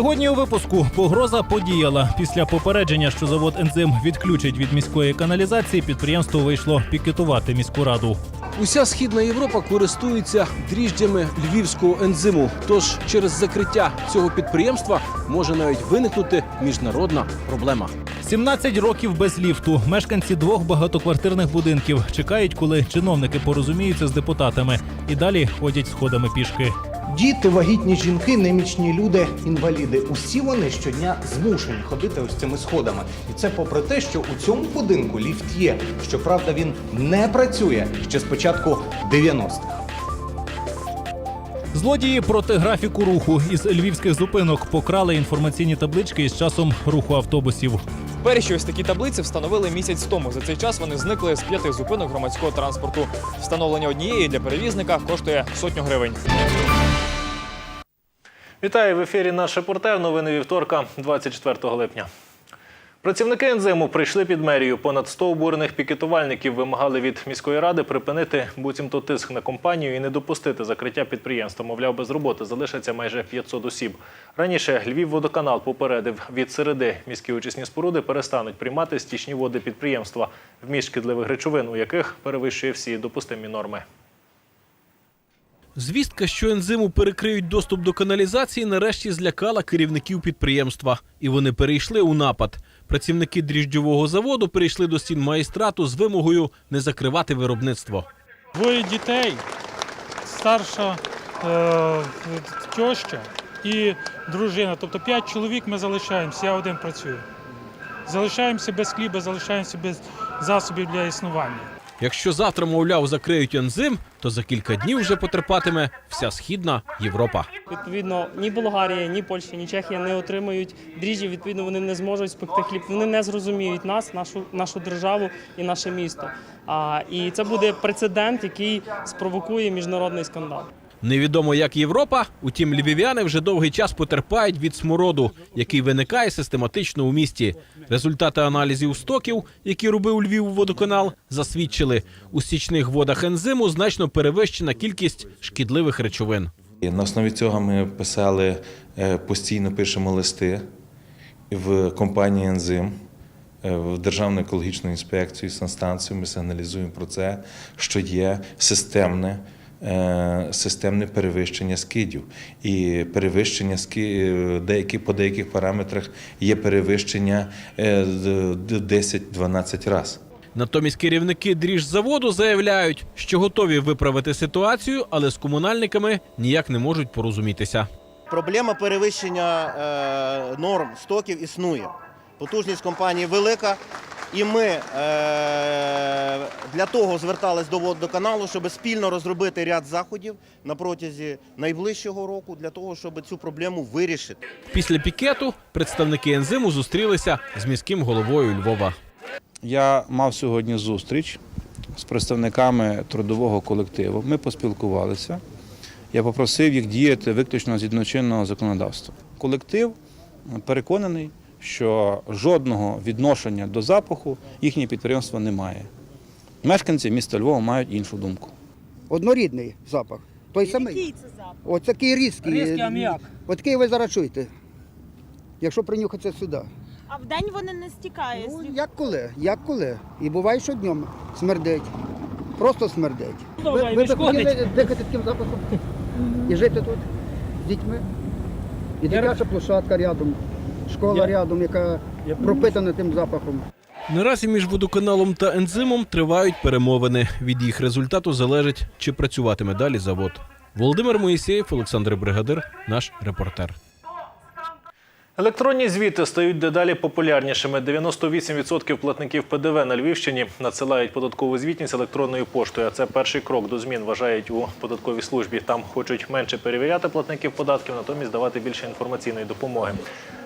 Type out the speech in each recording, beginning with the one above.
Сьогодні у випуску погроза подіяла. Після попередження, що завод ензим відключить від міської каналізації, підприємство вийшло пікетувати міську раду. Уся східна Європа користується дріжджами львівського ензиму. Тож через закриття цього підприємства може навіть виникнути міжнародна проблема. 17 років без ліфту. Мешканці двох багатоквартирних будинків чекають, коли чиновники порозуміються з депутатами, і далі ходять сходами пішки. Діти, вагітні жінки, немічні люди, інваліди. Усі вони щодня змушені ходити ось цими сходами. І це попри те, що у цьому будинку ліфт є. Щоправда, він не працює ще з початку 90-х. Злодії проти графіку руху із львівських зупинок покрали інформаційні таблички із часом руху автобусів. Перші ось такі таблиці встановили місяць тому. За цей час вони зникли з п'яти зупинок громадського транспорту. Встановлення однієї для перевізника коштує сотню гривень. Вітаю в ефірі наш репортер. Новини вівторка, 24 липня. Працівники ензиму прийшли під мерію. Понад 100 обурених пікетувальників вимагали від міської ради припинити буцімто тиск на компанію і не допустити закриття підприємства. Мовляв, без роботи залишаться майже 500 осіб. Раніше Львівводоканал попередив від середи міські очисні споруди перестануть приймати стічні води підприємства вміст шкідливих речовин, у яких перевищує всі допустимі норми. Звістка, що ензиму перекриють доступ до каналізації, нарешті злякала керівників підприємства, і вони перейшли у напад. Працівники дріжджового заводу перейшли до стін майстрату з вимогою не закривати виробництво. Двоє дітей, старша е, тьоща і дружина. Тобто п'ять чоловік ми залишаємося, я один працюю. Залишаємося без хліба, залишаємося без засобів для існування. Якщо завтра, мовляв, закриють ензим, то за кілька днів вже потерпатиме вся східна Європа. Відповідно, ні Болгарія, ні Польща, ні Чехія не отримають дріжджі. Відповідно, вони не зможуть спекти хліб. Вони не зрозуміють нас, нашу нашу державу і наше місто. А і це буде прецедент, який спровокує міжнародний скандал. Невідомо як Європа, утім львів'яни вже довгий час потерпають від смороду, який виникає систематично у місті. Результати аналізів стоків, які робив Львів водоканал, засвідчили у стічних водах ензиму значно перевищена кількість шкідливих речовин. На основі цього ми писали е, постійно пишемо листи в компанії Ензим, е, в Державну екологічну інспекцію, санстанцію. Ми сигналізуємо про це, що є системне. Е, Системне перевищення скидів і перевищення е, деякі по деяких параметрах є перевищення е, з- 10-12 разів. Натомість керівники дріжзаводу заявляють, що готові виправити ситуацію, але з комунальниками ніяк не можуть порозумітися. Проблема перевищення е, норм стоків існує. Потужність компанії велика, і ми е, для того звертались до водоканалу, щоб спільно розробити ряд заходів на протязі найближчого року для того, щоб цю проблему вирішити. Після пікету представники ензиму зустрілися з міським головою Львова. Я мав сьогодні зустріч з представниками трудового колективу. Ми поспілкувалися. Я попросив їх діяти виключно згідно чинного законодавства. Колектив переконаний, що жодного відношення до запаху їхнє підприємство не має. Мешканці міста Львова мають іншу думку. Однорідний запах. Той самий. Який це запах? Ось такий різкий. Різкий аміак. Такий ви зараз чуєте. Якщо принюхатися сюди. А вдень вони не стікають. Ну, як коли? Як коли? І буває, що днем смердить. Просто смердить. ви ви б хотіли дихати таким запахом і жити тут з дітьми. І дитяча площадка рядом, школа рядом, яка пропитана тим запахом. Наразі між водоканалом та ензимом тривають перемовини. Від їх результату залежить, чи працюватиме далі завод. Володимир Моїсеєв, Олександр Бригадир, наш репортер. Електронні звіти стають дедалі популярнішими. 98% платників ПДВ на Львівщині надсилають податкову звітність електронною поштою. А це перший крок до змін вважають у податковій службі. Там хочуть менше перевіряти платників податків, натомість давати більше інформаційної допомоги.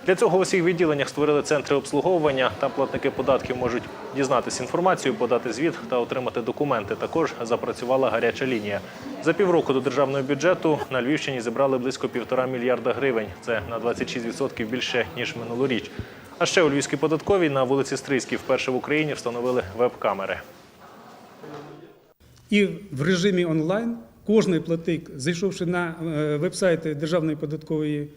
Для цього у всіх відділеннях створили центри обслуговування. Там платники податків можуть дізнатися інформацію, подати звіт та отримати документи. Також запрацювала гаряча лінія. За півроку до державного бюджету на Львівщині зібрали близько півтора мільярда гривень. Це на 26% більше ніж минулоріч. А ще у Львівській податковій на вулиці Стрийській вперше в Україні встановили веб-камери. І в режимі онлайн кожний платник, зайшовши на е, веб-сайти Державної податкової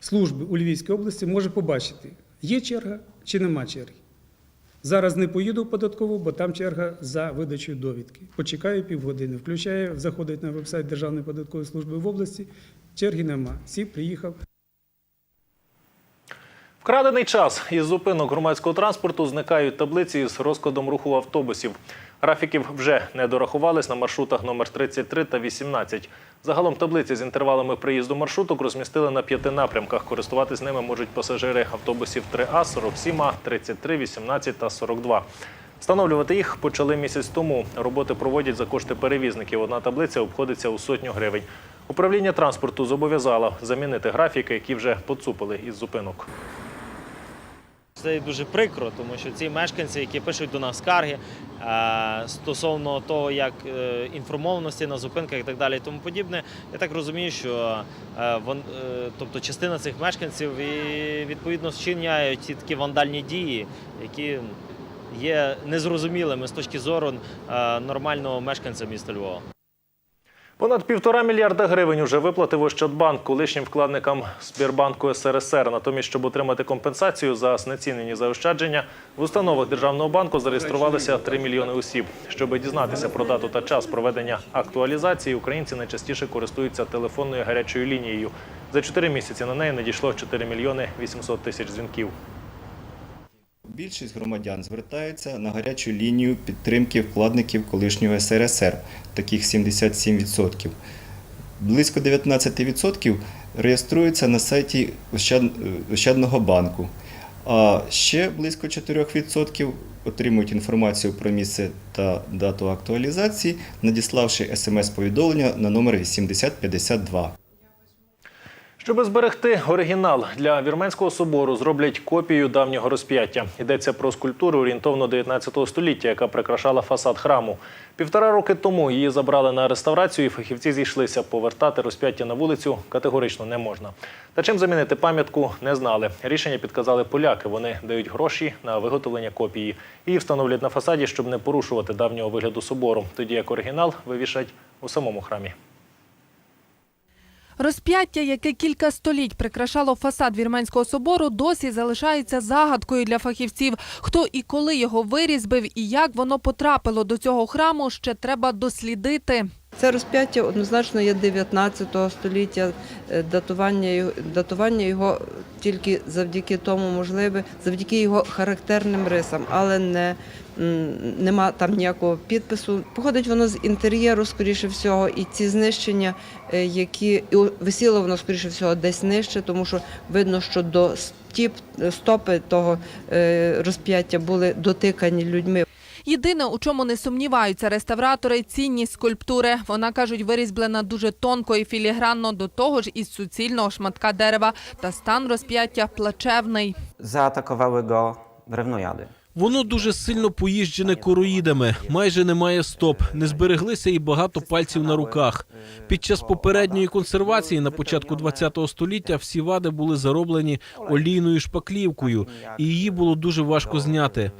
служби у Львівській області може побачити, є черга чи нема черги. Зараз не поїду в податкову, бо там черга за видачею довідки. Почекаю півгодини, включаю, заходить на вебсайт Державної податкової служби в області. Черги нема. Всі приїхав. Вкрадений час із зупинок громадського транспорту зникають таблиці з розкладом руху автобусів. Графіків вже не дорахувались на маршрутах номер 33 та 18. Загалом таблиці з інтервалами приїзду маршруток розмістили на п'яти напрямках. Користуватись ними можуть пасажири автобусів 3А, 47А, 33, 18 та 42. Встановлювати їх почали місяць тому. Роботи проводять за кошти перевізників. Одна таблиця обходиться у сотню гривень. Управління транспорту зобов'язало замінити графіки, які вже поцупили із зупинок. Це дуже прикро, тому що ці мешканці, які пишуть до нас скарги е, стосовно того, як е, інформованості на зупинках і так далі, і тому подібне, я так розумію, що е, тобто частина цих мешканців відповідно вчиняють ці такі вандальні дії, які є незрозумілими з точки зору нормального мешканця міста Львова. Понад півтора мільярда гривень уже виплатив Ощадбанк колишнім вкладникам Сбірбанку СРСР. Натомість, щоб отримати компенсацію за знецінені заощадження, в установах державного банку зареєструвалися 3 мільйони осіб. Щоб дізнатися про дату та час проведення актуалізації, українці найчастіше користуються телефонною гарячою лінією. За 4 місяці на неї надійшло 4 мільйони 800 тисяч дзвінків. Більшість громадян звертаються на гарячу лінію підтримки вкладників колишнього СРСР, таких 77%. Близько 19% реєструються на сайті Ощадного банку, а ще близько 4% отримують інформацію про місце та дату актуалізації, надіславши смс-повідомлення на номер 8052. Щоб зберегти оригінал для Вірменського собору, зроблять копію давнього розп'яття. Йдеться про скульптуру орієнтовно 19 століття, яка прикрашала фасад храму. Півтора роки тому її забрали на реставрацію, і фахівці зійшлися. Повертати розп'яття на вулицю категорично не можна. Та чим замінити пам'ятку, не знали. Рішення підказали поляки. Вони дають гроші на виготовлення копії. Її встановлять на фасаді, щоб не порушувати давнього вигляду собору. Тоді як оригінал вивішать у самому храмі. Розп'яття, яке кілька століть прикрашало фасад Вірменського собору, досі залишається загадкою для фахівців. Хто і коли його вирізбив і як воно потрапило до цього храму, ще треба дослідити. Це розп'яття однозначно є 19 століття. Е, Датування датування його тільки завдяки тому можливе, завдяки його характерним рисам, але не нема там ніякого підпису. Походить воно з інтер'єру, скоріше всього, і ці знищення, які і висіло воно, скоріше всього, десь нижче, тому що видно, що до стіп, стопи того е, розп'яття були дотикані людьми. Єдине, у чому не сумніваються реставратори, цінність скульптури. Вона кажуть, вирізблена дуже тонко і філігранно до того ж із суцільного шматка дерева. Та стан розп'яття плачевний. Zaatakowały go drewnojady. Воно дуже сильно поїжджене короїдами, майже немає стоп, не збереглися і багато пальців на руках. Під час попередньої консервації на початку ХХ століття всі вади були зароблені олійною шпаклівкою, і її було дуже важко зняти.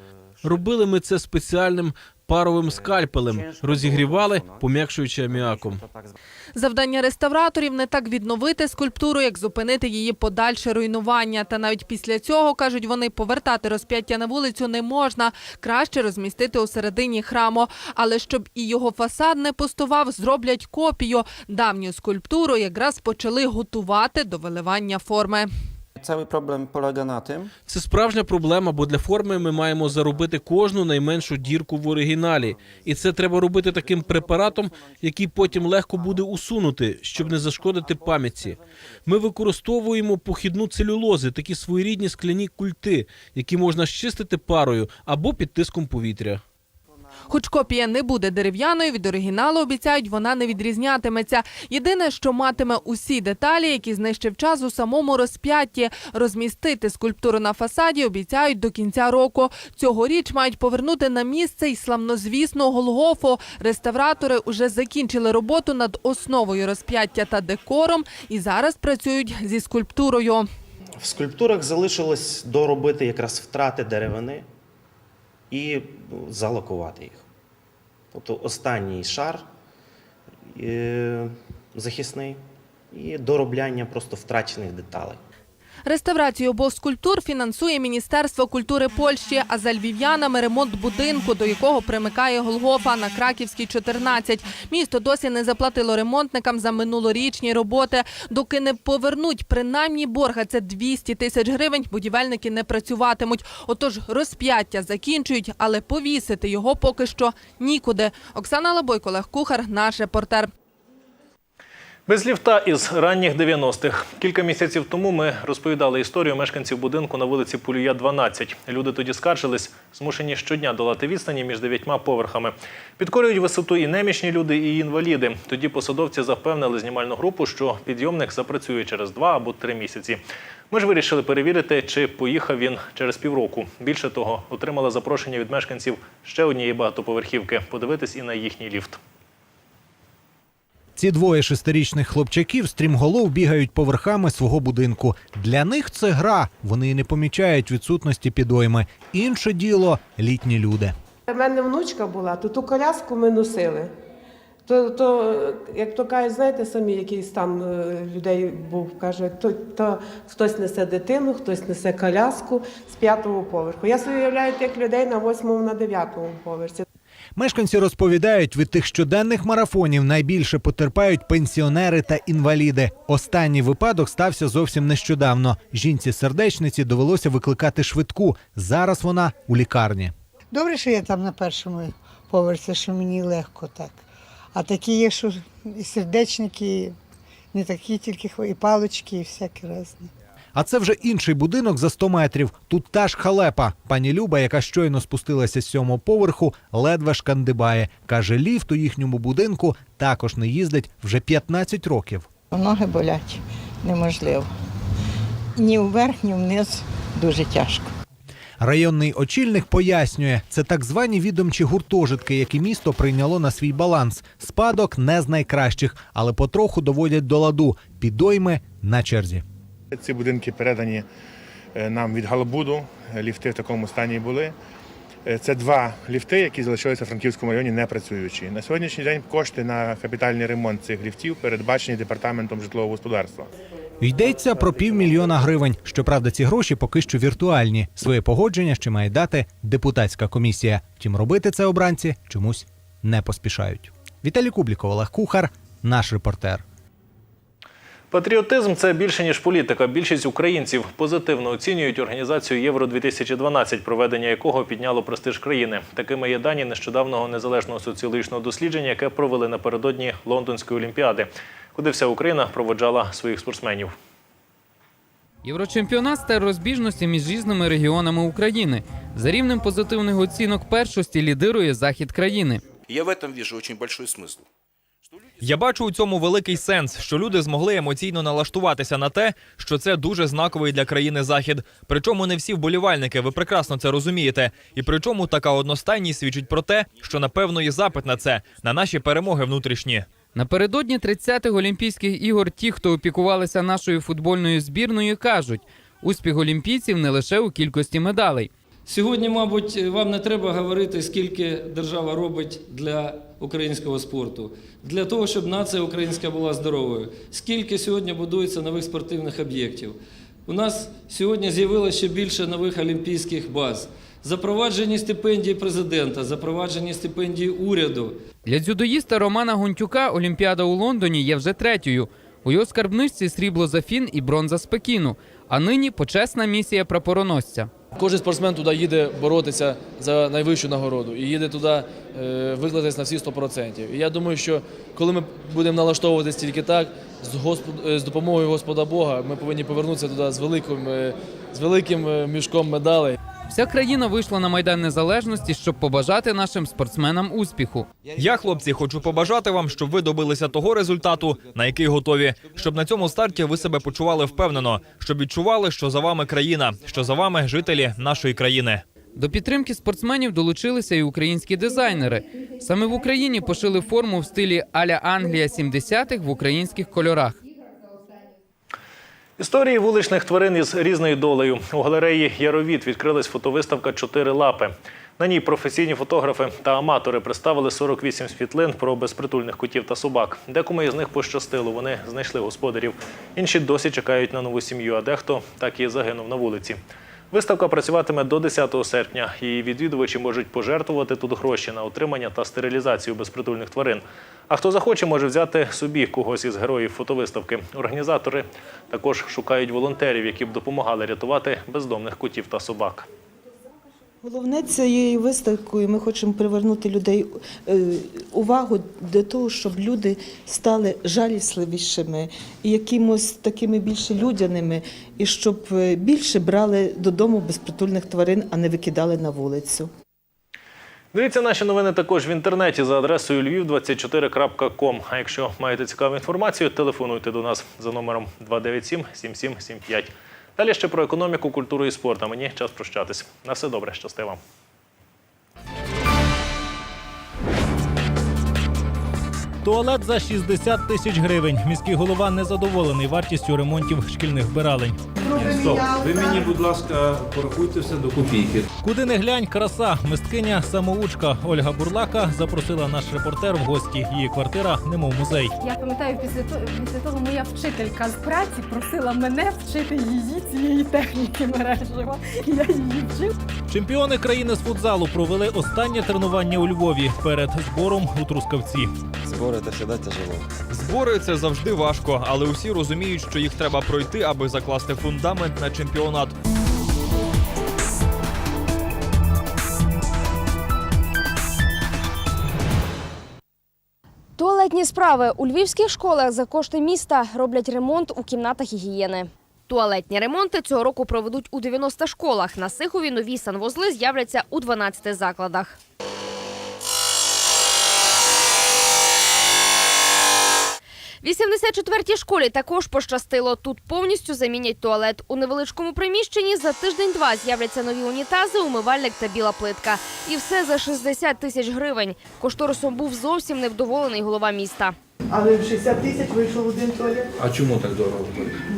Робили ми це спеціальним паровим скальпелем, розігрівали, пом'якшуючи аміаком. Завдання реставраторів не так відновити скульптуру, як зупинити її подальше руйнування. Та навіть після цього кажуть вони, повертати розп'яття на вулицю не можна. Краще розмістити у середині храму. Але щоб і його фасад не пустував, зроблять копію. Давню скульптуру якраз почали готувати до виливання форми. Cały problem polega na tym, Це справжня проблема, бо для форми ми маємо заробити кожну найменшу дірку в оригіналі, і це треба робити таким препаратом, який потім легко буде усунути, щоб не зашкодити пам'ятці. Ми використовуємо похідну целюлози, такі своєрідні скляні культи, які можна щистити парою або під тиском повітря. Хоч копія не буде дерев'яною, від оригіналу обіцяють, вона не відрізнятиметься. Єдине, що матиме усі деталі, які знищив час у самому розп'ятті. Розмістити скульптуру на фасаді обіцяють до кінця року. Цьогоріч мають повернути на місце й славнозвісну Голгофу. Реставратори уже закінчили роботу над основою розп'яття та декором і зараз працюють зі скульптурою. В скульптурах залишилось доробити якраз втрати деревини і залокувати їх. Тобто останній шар е, захисний і доробляння просто втрачених деталей. Реставрацію обох скульптур фінансує Міністерство культури Польщі, а за львів'янами ремонт будинку, до якого примикає Голгофа на Краківській 14. Місто досі не заплатило ремонтникам за минулорічні роботи. Доки не повернуть принаймні борга, це 200 тисяч гривень, будівельники не працюватимуть. Отож, розп'яття закінчують, але повісити його поки що нікуди. Оксана Лабойко, Олег Кухар, наш репортер. Без ліфта із ранніх 90-х. Кілька місяців тому ми розповідали історію мешканців будинку на вулиці Полюя, 12. Люди тоді скаржились, змушені щодня долати відстані між дев'ятьма поверхами. Підкорюють висоту і немічні люди, і інваліди. Тоді посадовці запевнили знімальну групу, що підйомник запрацює через два або три місяці. Ми ж вирішили перевірити, чи поїхав він через півроку. Більше того, отримали запрошення від мешканців ще однієї багатоповерхівки подивитись і на їхній ліфт. Ці двоє шестирічних хлопчаків стрімголов бігають поверхами свого будинку. Для них це гра. Вони не помічають відсутності підойми. Інше діло літні люди. У мене внучка була, то ту коляску ми носили. То, то як то кажуть, знаєте самі, який стан е, людей був, каже, то, то хтось несе дитину, хтось несе коляску з п'ятого поверху. Я собі уявляю тих людей на восьмому, на дев'ятому поверсі. Мешканці розповідають, від тих щоденних марафонів найбільше потерпають пенсіонери та інваліди. Останній випадок стався зовсім нещодавно. Жінці сердечниці довелося викликати швидку. Зараз вона у лікарні. Добре, що я там на першому поверсі, що мені легко так. А такі є, що і сердечники, не такі, тільки і палочки, і всякі різні. А це вже інший будинок за 100 метрів. Тут та ж халепа. Пані Люба, яка щойно спустилася з сьомого поверху, ледве шкандибає. Каже, ліфт у їхньому будинку також не їздить вже 15 років. Ноги болять неможливо. Ні вверх, ні вниз дуже тяжко. Районний очільник пояснює, це так звані відомчі гуртожитки, які місто прийняло на свій баланс. Спадок не з найкращих, але потроху доводять до ладу. Підойми на черзі. Ці будинки передані е, нам від Галбуду. Ліфти в такому стані були. Е, Це два ліфти, які залишилися в Франківському районі не працюючі. На сьогоднішній день кошти на капітальний ремонт цих ліфтів передбачені департаментом житлового господарства. Йдеться про півмільйона гривень. Щоправда, ці гроші поки що віртуальні. Своє погодження ще має дати депутатська комісія. Втім, робити це обранці чомусь не поспішають. Віталій Кубліков, Олег Кухар, наш репортер. Патріотизм це більше ніж політика. Більшість українців позитивно оцінюють організацію Євро 2012 проведення якого підняло престиж країни. Такими є дані нещодавнього незалежного соціологічного дослідження, яке провели напередодні Лондонської олімпіади, куди вся Україна проводжала своїх спортсменів. Єврочемпіонат стає розбіжності між різними регіонами України. За рівнем позитивних оцінок першості лідирує захід країни. Я в этом вижу очень большой смысл. Я бачу у цьому великий сенс, що люди змогли емоційно налаштуватися на те, що це дуже знаковий для країни захід. Причому не всі вболівальники, ви прекрасно це розумієте. І причому така одностайність свідчить про те, що напевно є запит на це, на наші перемоги внутрішні. Напередодні 30-х Олімпійських ігор ті, хто опікувалися нашою футбольною збірною, кажуть, успіх олімпійців не лише у кількості медалей. Сьогодні, мабуть, вам не треба говорити, скільки держава робить для українського спорту, для того, щоб нація українська була здоровою. Скільки сьогодні будується нових спортивних об'єктів. У нас сьогодні з'явилося ще більше нових олімпійських баз. Запроваджені стипендії президента, запроваджені стипендії уряду. Для дзюдоїста Романа Гонтюка Олімпіада у Лондоні є вже третьою. У його скарбничці срібло за Фін і бронза з Пекіну. А нині почесна місія прапороносця. Кожен спортсмен туди їде боротися за найвищу нагороду і їде туди е, викладатись на всі 100%. І я думаю, що коли ми будемо налаштовуватись тільки так, з, Господ... е, з допомогою Господа Бога, ми повинні повернутися туди з великим, е, з великим мішком медалей. Вся країна вийшла на майдан незалежності, щоб побажати нашим спортсменам успіху. Я, хлопці, хочу побажати вам, щоб ви добилися того результату, на який готові, щоб на цьому старті ви себе почували впевнено, щоб відчували, що за вами країна, що за вами жителі нашої країни. До підтримки спортсменів долучилися і українські дизайнери. Саме в Україні пошили форму в стилі Аля Англія 70-х в українських кольорах. Історії вуличних тварин із різною долею. У галереї Яровіт відкрилась фотовиставка Чотири лапи. На ній професійні фотографи та аматори представили 48 світлин про безпритульних котів та собак. Декому із них пощастило, вони знайшли господарів. Інші досі чекають на нову сім'ю, а дехто так і загинув на вулиці. Виставка працюватиме до 10 серпня. Її відвідувачі можуть пожертвувати тут гроші на отримання та стерилізацію безпритульних тварин. А хто захоче, може взяти собі когось із героїв фотовиставки. Організатори також шукають волонтерів, які б допомагали рятувати бездомних котів та собак. Головне цією виставкою ми хочемо привернути людей е, увагу до того, щоб люди стали жалісливішими якимось такими більше людяними, і щоб е, більше брали додому безпритульних тварин, а не викидали на вулицю. Дивіться наші новини також в інтернеті за адресою lviv24.com. А якщо маєте цікаву інформацію, телефонуйте до нас за номером 297 7775. Далі ще про економіку, культуру і спорт. А мені час прощатись. На все добре, щасти вам. Туалет за 60 тисяч гривень. Міський голова незадоволений вартістю ремонтів шкільних вбиралень. Стоп, ви мені, будь ласка, порахуйте все до копійки. Куди не глянь, краса. Мисткиня самоучка Ольга Бурлака запросила наш репортер в гості. Її квартира немов музей. Я пам'ятаю, після того, після того моя вчителька з праці просила мене вчити її цієї техніки мережева. Я її вчив. Чемпіони країни з футзалу провели останнє тренування у Львові перед збором у Трускавці. Збори це завжди тяжело. Збори це завжди важко, але усі розуміють, що їх треба пройти, аби закласти фундамент на чемпіонат. Туалетні справи у львівських школах за кошти міста роблять ремонт у кімнатах гігієни. Туалетні ремонти цього року проведуть у 90 школах. На Сихові нові санвузли з'являться у 12 закладах. 84-й школі також пощастило. Тут повністю замінять туалет. У невеличкому приміщенні за тиждень-два з'являться нові унітази, умивальник та біла плитка. І все за 60 тисяч гривень. Кошторисом був зовсім невдоволений голова міста. Але в 60 тисяч вийшов один туалет. А чому так дорого?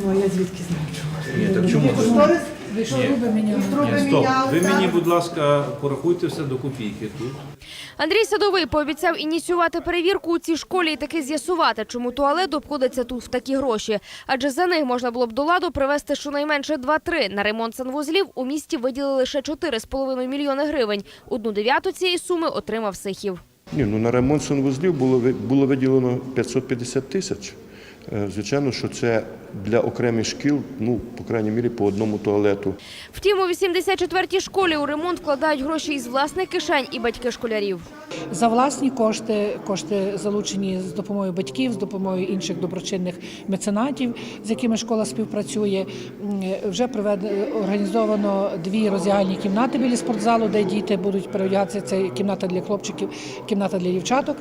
Ну я звідки знаю, чому. Ні, так чому? Кошторис Ні. труби Ні, стоп. міняли. Ви мені, будь ласка, порахуйте все до копійки тут. Андрій Садовий пообіцяв ініціювати перевірку у цій школі і таки з'ясувати, чому туалет обходиться тут в такі гроші. Адже за них можна було б до ладу привезти щонайменше 2-3. На ремонт санвузлів у місті виділили лише 4,5 мільйони гривень. Одну дев'яту цієї суми отримав Сихів. Ні, ну на ремонт санвузлів було ви- було виділено 550 тисяч. Е, Звичайно, що це для окремих шкіл, ну по крайній мірі, по одному туалету. Втім, у 84-й школі у ремонт вкладають гроші із власних кишень і батьки школярів. За власні кошти, кошти залучені з допомогою батьків, з допомогою інших доброчинних меценатів, з якими школа співпрацює. Вже організовано дві роздягальні кімнати біля спортзалу, де діти будуть переодягатися. Це кімната для хлопчиків, кімната для дівчаток.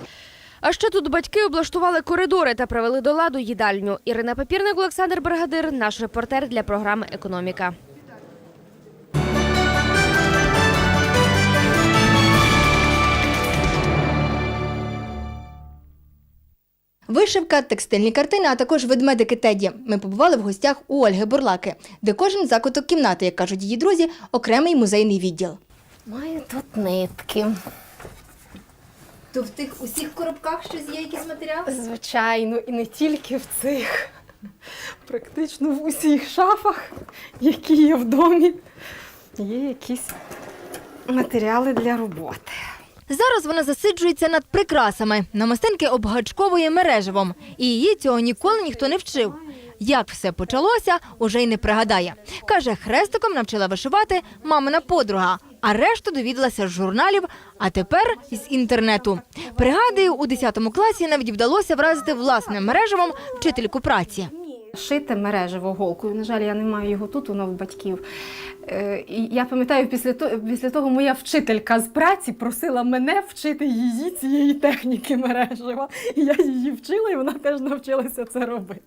А ще тут батьки облаштували коридори та привели до ладу їдальню. Ірина Папірник, Олександр Бригадир, наш репортер для програми Економіка. Вишивка, текстильні картини, а також ведмедики Теді. Ми побували в гостях у Ольги Бурлаки, де кожен закуток кімнати, як кажуть її друзі, окремий музейний відділ. Маю тут нитки. То в тих усіх коробках щось є якісь матеріали? Звичайно, і не тільки в цих. Практично в усіх шафах, які є в домі, є якісь матеріали для роботи. Зараз вона засиджується над прикрасами. Намистинки обгачковує мереживом. І її цього ніколи ніхто не вчив. Як все почалося, уже й не пригадає. Каже, хрестиком навчила вишивати мамина подруга, а решту довідалася з журналів, а тепер з інтернету. Пригадую, у 10 класі навіть вдалося вразити власним мереживом вчительку праці. Шити мережево голкою. На жаль, я не маю його тут, воно в батьків. Е, і я пам'ятаю, після того, після того моя вчителька з праці просила мене вчити її цієї техніки мережева. І я її вчила, і вона теж навчилася це робити.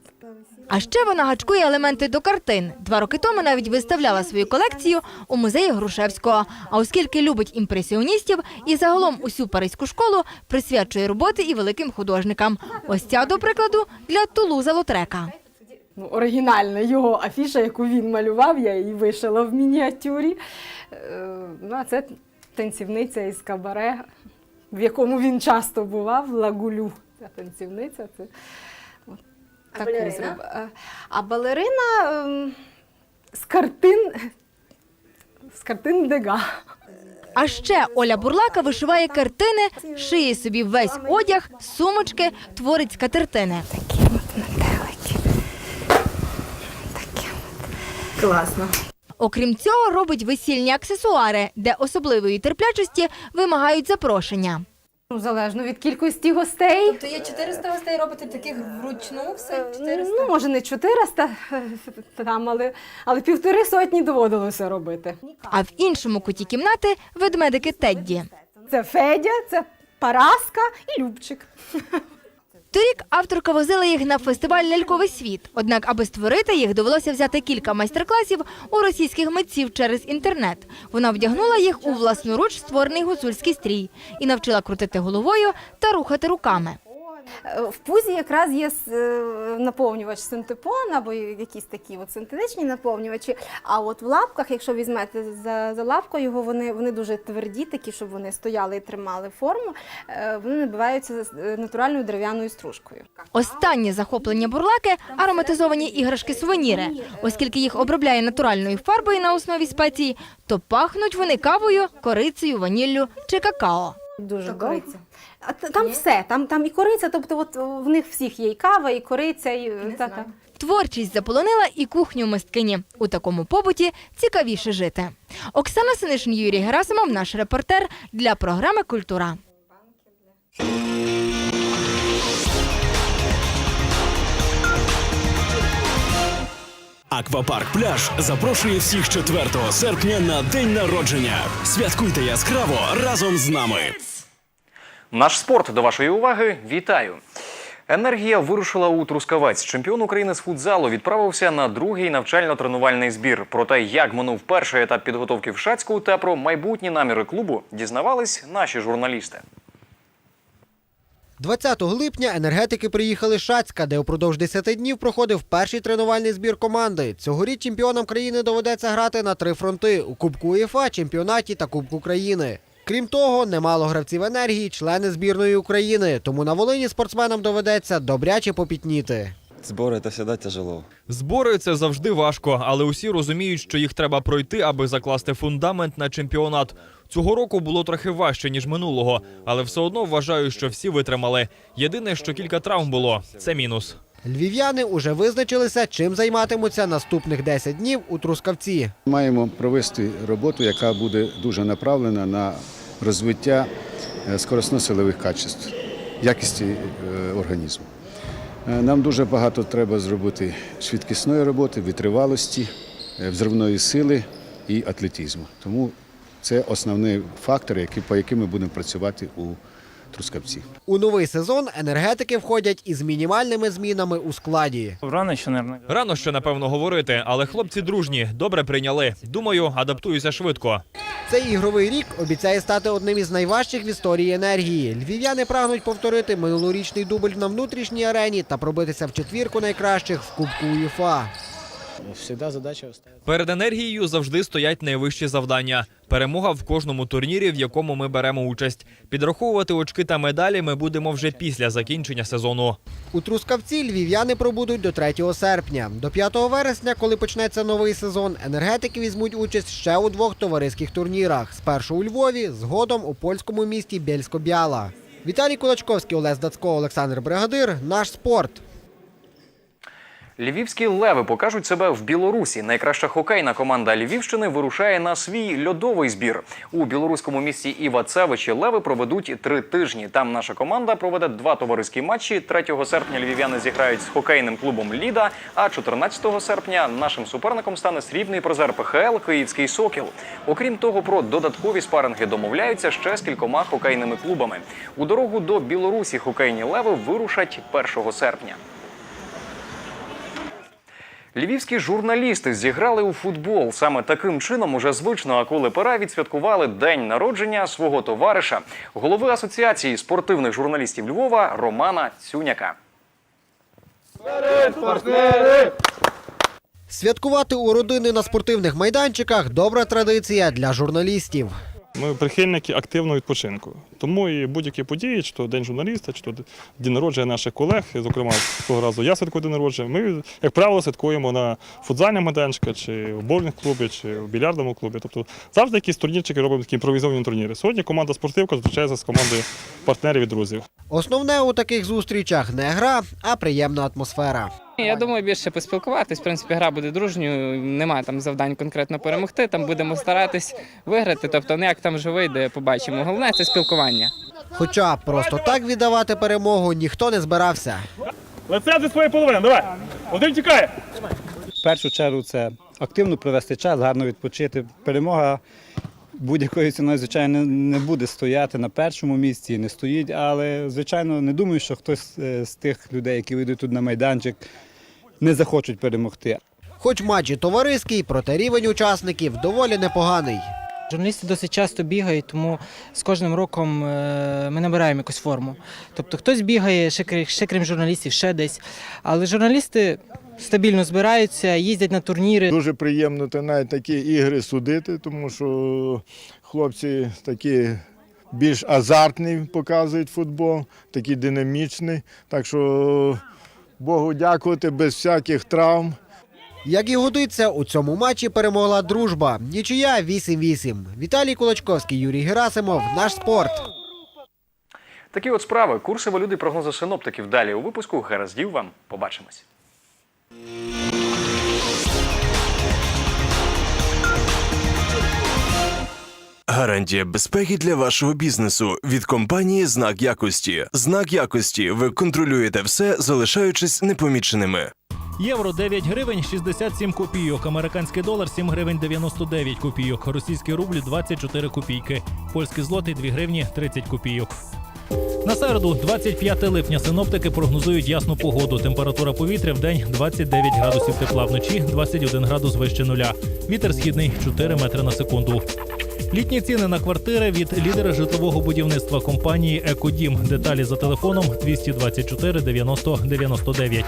А ще вона гачкує елементи до картин. Два роки тому навіть виставляла свою колекцію у музеї Грушевського. А оскільки любить імпресіоністів і загалом усю паризьку школу присвячує роботи і великим художникам. Ось ця, до прикладу, для Тулуза Лотрека. Ну, оригінальна його афіша, яку він малював, я її вишила в мініатюрі. Е, Ну, а це танцівниця із кабаре, в якому він часто бував, Лагулю. Ця танцівниця. Це от таку балерина? зроб- А, а балерина ем, з картин, з картин Дега. А ще Оля Бурлака вишиває картини, шиє собі весь одяг, сумочки, творить скатертини. Класно. Окрім цього, робить весільні аксесуари, де особливої терплячості вимагають запрошення. Ну, залежно від кількості гостей. Тобто є 400 гостей, робите таких вручну, все Ну, може, не 400 е, там, але, але півтори сотні доводилося робити. А в іншому куті кімнати ведмедики Тедді. Це Федя, це Параска і Любчик. Торік авторка возила їх на фестиваль Ляльковий світ. Однак, аби створити їх, довелося взяти кілька майстер-класів у російських митців через інтернет. Вона вдягнула їх у власноруч створений гуцульський стрій і навчила крутити головою та рухати руками. Е, В пузі якраз є е, наповнювач синтепон або якісь такі от синтетичні наповнювачі. А от в лапках, якщо візьмете за, за лапку його, вони, вони дуже тверді, такі, щоб вони стояли і тримали форму. Е, Вони набиваються натуральною дерев'яною стружкою. Останнє захоплення бурлаки ароматизовані іграшки-сувеніри. Оскільки їх обробляє натуральною фарбою на основі спецій, то пахнуть вони кавою, корицею, ваніллю чи какао. Дуже довго. А т- там все, там, там і кориця, тобто от в них всіх є і кава, і кориця, і та, та. Творчість заполонила і кухню мисткині. У такому побуті цікавіше жити. Оксана Синишин, Юрій Герасимов, наш репортер для програми Культура. Аквапарк Пляж запрошує всіх 4 серпня на день народження. Святкуйте яскраво разом з нами. Наш спорт до вашої уваги. Вітаю. Енергія вирушила у Трускавець. Чемпіон України з футзалу відправився на другий навчально-тренувальний збір. Про те, як минув перший етап підготовки в Шацьку та про майбутні наміри клубу, дізнавались наші журналісти. 20 липня енергетики приїхали з Шацька, де упродовж 10 днів проходив перший тренувальний збір команди. Цьогоріч чемпіонам країни доведеться грати на три фронти у Кубку УЄФА, чемпіонаті та Кубку країни. Крім того, немало гравців енергії, члени збірної України. Тому на Волині спортсменам доведеться добряче попітніти. Збори це завжди тяжело. Збори це завжди важко, але усі розуміють, що їх треба пройти, аби закласти фундамент на чемпіонат. Цього року було трохи важче ніж минулого, але все одно вважаю, що всі витримали. Єдине, що кілька травм було це мінус. Львів'яни уже визначилися, чим займатимуться наступних 10 днів у Трускавці. Маємо провести роботу, яка буде дуже направлена на розвиття е, скоросно-силових качеств, якісті е, організму. Е, Нам дуже багато треба зробити швидкісної роботи, витривалості, взривної сили і атлетизму. Тому це основні фактори, по яким ми будемо працювати у Трускавці. У новий сезон енергетики входять із мінімальними змінами у складі. Рано ще не рано ще напевно говорити, але хлопці дружні, добре прийняли. Думаю, адаптуюся швидко. Цей ігровий рік обіцяє стати одним із найважчих в історії енергії. Львів'яни прагнуть повторити минулорічний дубль на внутрішній арені та пробитися в четвірку найкращих в Кубку УЄФА. Всегда задача Перед енергією завжди стоять найвищі завдання. Перемога в кожному турнірі, в якому ми беремо участь. Підраховувати очки та медалі ми будемо вже після закінчення сезону. У Трускавці львів'яни пробудуть до 3 серпня. До 5 вересня, коли почнеться новий сезон, енергетики візьмуть участь ще у двох товариських турнірах. Спершу у Львові, згодом у польському місті Бєльсько-Бяла. Віталій Кулачковський, Олег Дацько, Олександр Бригадир. Наш спорт. Львівські леви покажуть себе в Білорусі. Найкраща хокейна команда Львівщини вирушає на свій льодовий збір. У білоруському місті Івацевичі леви проведуть три тижні. Там наша команда проведе два товариські матчі. 3 серпня львів'яни зіграють з хокейним клубом Ліда. А 14 серпня нашим суперником стане срібний призер ПХЛ Київський Сокіл. Окрім того, про додаткові спаринги домовляються ще з кількома хокейними клубами. У дорогу до Білорусі хокейні леви вирушать 1 серпня. Львівські журналісти зіграли у футбол. Саме таким чином уже звично Акули Пера відсвяткували день народження свого товариша, голови асоціації спортивних журналістів Львова Романа Цюняка. Партнери! Святкувати у родини на спортивних майданчиках добра традиція для журналістів. Ми прихильники активного відпочинку. Тому і будь-які події, чи то День журналіста, чи то день народження наших колег, зокрема, цього разу я святкую день народження. Ми, як правило, святкуємо на футзальному майданчику, чи в боулінг-клубі, чи в більярдному клубі. Тобто завжди якісь турнірчики робимо такі імпровізовані турніри. Сьогодні команда спортивка зустрічається з командою партнерів і друзів. Основне у таких зустрічах не гра, а приємна атмосфера. Я думаю, більше поспілкуватись. В принципі, гра буде дружньою. Немає там завдань конкретно перемогти. Там будемо старатись виграти. Тобто, ну як там вже вийде, побачимо. Головне це спілкування. Хоча просто так віддавати перемогу ніхто не збирався. Лице зі своєї половини, давай! Один тікає! В першу чергу це активно провести час, гарно відпочити. Перемога будь-якою ціною, звичайно, не буде стояти на першому місці, не стоїть, але, звичайно, не думаю, що хтось е, з тих людей, які вийдуть тут на майданчик, не захочуть перемогти. Хоч матч і товариський, проте рівень учасників доволі непоганий. Журналісти досить часто бігають, тому з кожним роком е, ми набираємо якусь форму. Тобто хтось бігає, ще крім журналістів, ще десь. Але журналісти стабільно збираються, їздять на турніри. Дуже приємно та навіть такі ігри судити, тому що хлопці такі більш азартний показують футбол, такий динамічний. Так що Богу дякувати без всяких травм. Як і годиться, у цьому матчі перемогла дружба. Нічия 8-8. Віталій Кулачковський, Юрій Герасимов. Наш спорт. Такі от справи. Курси валюти прогнози синоптиків. Далі у випуску. Гараздів вам. Побачимось. Гарантія безпеки для вашого бізнесу від компанії Знак якості. Знак якості. Ви контролюєте все, залишаючись непоміченими. Євро 9 гривень 67 копійок, американський долар 7 гривень 99 копійок, російський рубль 24 копійки, польський злотий 2 гривні 30 копійок. На середу, 25 липня, синоптики прогнозують ясну погоду. Температура повітря в день 29 градусів тепла, вночі 21 градус вище нуля. Вітер східний 4 метри на секунду. Літні ціни на квартири від лідера житлового будівництва компанії Екодім. Деталі за телефоном 224 90 99.